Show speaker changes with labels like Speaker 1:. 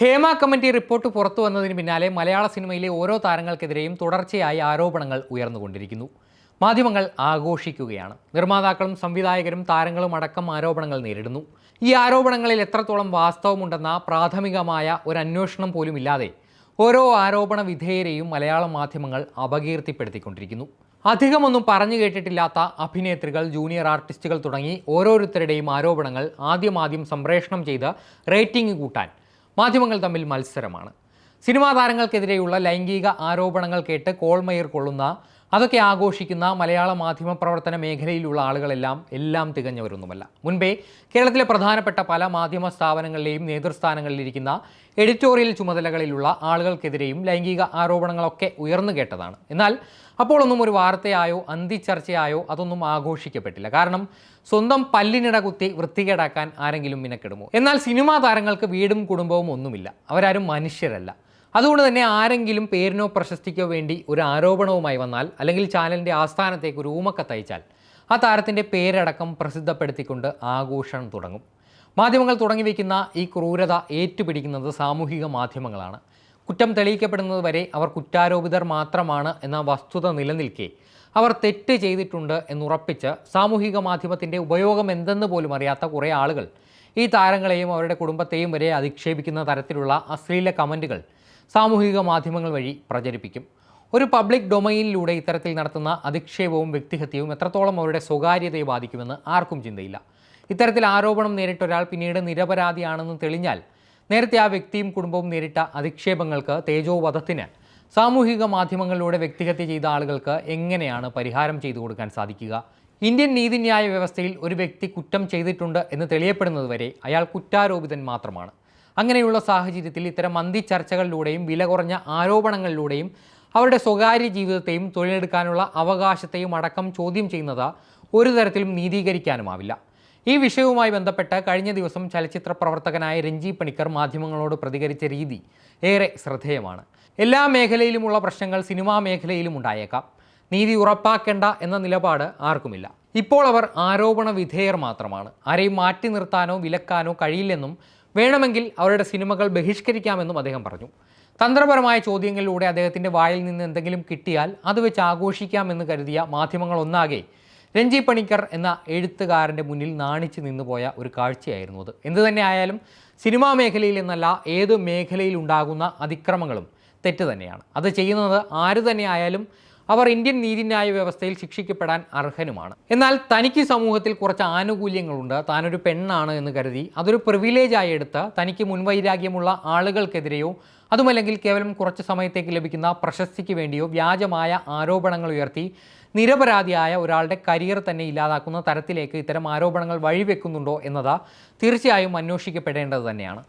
Speaker 1: Hema committee report പുറത്തു വന്നതിന് പിന്നാലെ മലയാള സിനിമയിലെ ഓരോ താരങ്ങൾക്കെതിരെയും തുടർച്ചയായി ആരോപണങ്ങൾ ഉയർന്നുകൊണ്ടിരിക്കുന്നു. മാധ്യമങ്ങൾ ആഘോഷിക്കുകയാണ്. നിർമ്മാതാക്കളും സംവിധായകരും താരങ്ങളും അടക്കം ആരോപണങ്ങൾ നേരിടുന്നു. ഈ ആരോപണങ്ങളിൽ എത്രത്തോളം വാസ്തവമുണ്ടെന്ന പ്രാഥമികമായ ഒരു അന്വേഷണം പോലും ഇല്ലാതെ ഓരോ ആരോപണ വിധേയരെയും മലയാള മാധ്യമങ്ങൾ അപകീർത്തിപ്പെടുത്തിക്കൊണ്ടിരിക്കുന്നു. അധികമൊന്നും പറഞ്ഞു കേട്ടിട്ടില്ലാത്ത അഭിനേത്രികൾ ജൂനിയർ ആർട്ടിസ്റ്റുകൾ തുടങ്ങി ഓരോരുത്തരുടെയും ആരോപണങ്ങൾ ആദ്യമാദ്യം സംപ്രേഷണം ചെയ്ത് റേറ്റിംഗ് കൂട്ടാൻ മാധ്യമങ്ങൾ തമ്മിൽ മത്സരമാണ്. സിനിമാ താരങ്ങൾക്കെതിരെയുള്ള ലൈംഗിക ആരോപണങ്ങൾ കേട്ട് കോൾമയർ കൊള്ളുന്ന അതൊക്കെ ആഘോഷിക്കുന്ന മലയാള മാധ്യമ പ്രവർത്തന മേഖലയിലുള്ള ആളുകളെല്ലാം എല്ലാം തികഞ്ഞവരൊന്നുമല്ല. മുൻപേ കേരളത്തിലെ പ്രധാനപ്പെട്ട പല മാധ്യമ സ്ഥാപനങ്ങളിലെയും നേതൃസ്ഥാനങ്ങളിലിരിക്കുന്ന എഡിറ്റോറിയൽ ചുമതലകളിലുള്ള ആളുകൾക്കെതിരെയും ലൈംഗിക ആരോപണങ്ങളൊക്കെ ഉയർന്നു കേട്ടതാണ്. എന്നാൽ അപ്പോഴൊന്നും ഒരു വാർത്തയായോ അന്തിച്ചർച്ചയായോ അതൊന്നും ആഘോഷിക്കപ്പെട്ടില്ല. കാരണം സ്വന്തം പല്ലിനിട കുത്തി വൃത്തികേടാക്കാൻ ആരെങ്കിലും മിനക്കെടുമോ? എന്നാൽ സിനിമാ താരങ്ങൾക്ക് വീടും കുടുംബവും ഒന്നുമില്ല. അവരാരും മനുഷ്യരല്ല. അതുകൊണ്ട് തന്നെ ആരെങ്കിലും പേരിനോ പ്രശസ്തിക്കോ വേണ്ടി ഒരു ആരോപണവുമായി വന്നാൽ അല്ലെങ്കിൽ ചാനലിന്റെ ആസ്ഥാനത്തേക്ക് ഒരു ഊമക്കത്തയച്ചാൽ ആ താരത്തിന്റെ പേരടക്കം പ്രസിദ്ധപ്പെടുത്തിക്കൊണ്ട് ആഘോഷം തുടങ്ങും. മാധ്യമങ്ങൾ തുടങ്ങി വയ്ക്കുന്ന ഈ ക്രൂരത ഏറ്റുപിടിക്കുന്നത് സാമൂഹിക മാധ്യമങ്ങളാണ്. കുറ്റം തെളിയിക്കപ്പെടുന്നത് വരെ അവർ കുറ്റാരോപിതർ മാത്രമാണ് എന്ന വസ്തുത നിലനിൽക്കെ അവർ തെറ്റ് ചെയ്തിട്ടുണ്ട് എന്നുറപ്പിച്ച് സാമൂഹിക മാധ്യമത്തിന്റെ ഉപയോഗം എന്തെന്ന് പോലും അറിയാത്ത കുറേ ആളുകൾ ഈ താരങ്ങളെയും അവരുടെ കുടുംബത്തെയും വരെ അധിക്ഷേപിക്കുന്ന തരത്തിലുള്ള അശ്ലീല കമന്റുകൾ സാമൂഹിക മാധ്യമങ്ങൾ വഴി പ്രചരിപ്പിക്കും. ഒരു പബ്ലിക് ഡൊമൈനിലൂടെ ഇത്തരത്തിൽ നടത്തുന്ന അധിക്ഷേപവും വ്യക്തിഹത്യവും എത്രത്തോളം അവരുടെ സ്വകാര്യതയെ ബാധിക്കുമെന്ന് ആർക്കും ചിന്തയില്ല. ഇത്തരത്തിൽ ആരോപണം നേരിട്ട ഒരാൾ പിന്നീട് നിരപരാധിയാണെന്ന് തെളിഞ്ഞാൽ നേരത്തെ ആ വ്യക്തിയും കുടുംബവും നേരിട്ട അധിക്ഷേപങ്ങൾക്ക് തേജോവധത്തിന് സാമൂഹിക മാധ്യമങ്ങളിലൂടെ വ്യക്തിഹത്യ ചെയ്ത ആളുകൾക്ക് എങ്ങനെയാണ് പരിഹാരം ചെയ്തു കൊടുക്കാൻ സാധിക്കുക? ഇന്ത്യൻ നീതിന്യായ വ്യവസ്ഥയിൽ ഒരു വ്യക്തി കുറ്റം ചെയ്തിട്ടുണ്ട് എന്ന് തെളിയപ്പെടുന്നതുവരെ അയാൾ കുറ്റാരോപിതൻ മാത്രമാണ്. അങ്ങനെയുള്ള സാഹചര്യത്തിൽ ഇത്തരം മന്തി ചർച്ചകളിലൂടെയും വില കുറഞ്ഞ ആരോപണങ്ങളിലൂടെയും അവരുടെ സ്വകാര്യ ജീവിതത്തെയും തൊഴിലെടുക്കാനുള്ള അവകാശത്തെയും അടക്കം ചോദ്യം ചെയ്യുന്നത് ഒരു തരത്തിലും നീതീകരിക്കാനുമാവില്ല. ഈ വിഷയവുമായി ബന്ധപ്പെട്ട് കഴിഞ്ഞ ദിവസം ചലച്ചിത്ര പ്രവർത്തകനായ രഞ്ജി പണിക്കർ മാധ്യമങ്ങളോട് പ്രതികരിച്ച രീതി ഏറെ ശ്രദ്ധേയമാണ്. എല്ലാ മേഖലയിലുമുള്ള പ്രശ്നങ്ങൾ സിനിമാ മേഖലയിലും ഉണ്ടായേക്കാം. നീതി ഉറപ്പാക്കേണ്ട എന്ന നിലപാട് ആർക്കുമില്ല. ഇപ്പോൾ അവർ ആരോപണ വിധേയർ മാത്രമാണ്. ആരെയും മാറ്റി നിർത്താനോ വിലക്കാനോ കഴിയില്ലെന്നും വേണമെങ്കിൽ അവരുടെ സിനിമകൾ ബഹിഷ്കരിക്കാമെന്നും അദ്ദേഹം പറഞ്ഞു. തന്ത്രപരമായ ചോദ്യങ്ങളിലൂടെ അദ്ദേഹത്തിന്റെ വായിൽ നിന്ന് എന്തെങ്കിലും കിട്ടിയാൽ അത് വെച്ച് ആഘോഷിക്കാമെന്ന് കരുതിയ മാധ്യമങ്ങൾ ഒന്നാകെ രഞ്ജി പണിക്കർ എന്ന എഴുത്തുകാരന്റെ മുന്നിൽ നാണിച്ചു നിന്നുപോയ ഒരു കാഴ്ചയായിരുന്നു അത്. എന്തു തന്നെ ആയാലും സിനിമാ മേഖലയിൽ എന്നല്ല ഏത് മേഖലയിൽ ഉണ്ടാകുന്ന അതിക്രമങ്ങളും തെറ്റ് തന്നെയാണ്. അത് ചെയ്യുന്നത് ആര് തന്നെ ആയാലും അവർ ഇന്ത്യൻ നീതിന്യായ വ്യവസ്ഥയിൽ ശിക്ഷിക്കപ്പെടാൻ അർഹനുമാണ്. എന്നാൽ തനിക്ക് സമൂഹത്തിൽ കുറച്ച് ആനുകൂല്യങ്ങളുണ്ട്. താനൊരു പെണ്ണാണ് എന്ന് കരുതി അതൊരു പ്രിവിലേജായി എടുത്ത് തനിക്ക് മുൻവൈരാഗ്യമുള്ള ആളുകൾക്കെതിരെയോ അതുമല്ലെങ്കിൽ കേവലം കുറച്ച് സമയത്തേക്ക് ലഭിക്കുന്ന പ്രശസ്തിക്ക് വേണ്ടിയോ വ്യാജമായ ആരോപണങ്ങൾ ഉയർത്തി നിരപരാധിയായ ഒരാളുടെ കരിയർ തന്നെ ഇല്ലാതാക്കുന്ന തരത്തിലേക്ക് ഇത്തരം ആരോപണങ്ങൾ വഴിവെക്കുന്നുണ്ടോ എന്നത് തീർച്ചയായും അന്വേഷിക്കപ്പെടേണ്ടത് തന്നെയാണ്.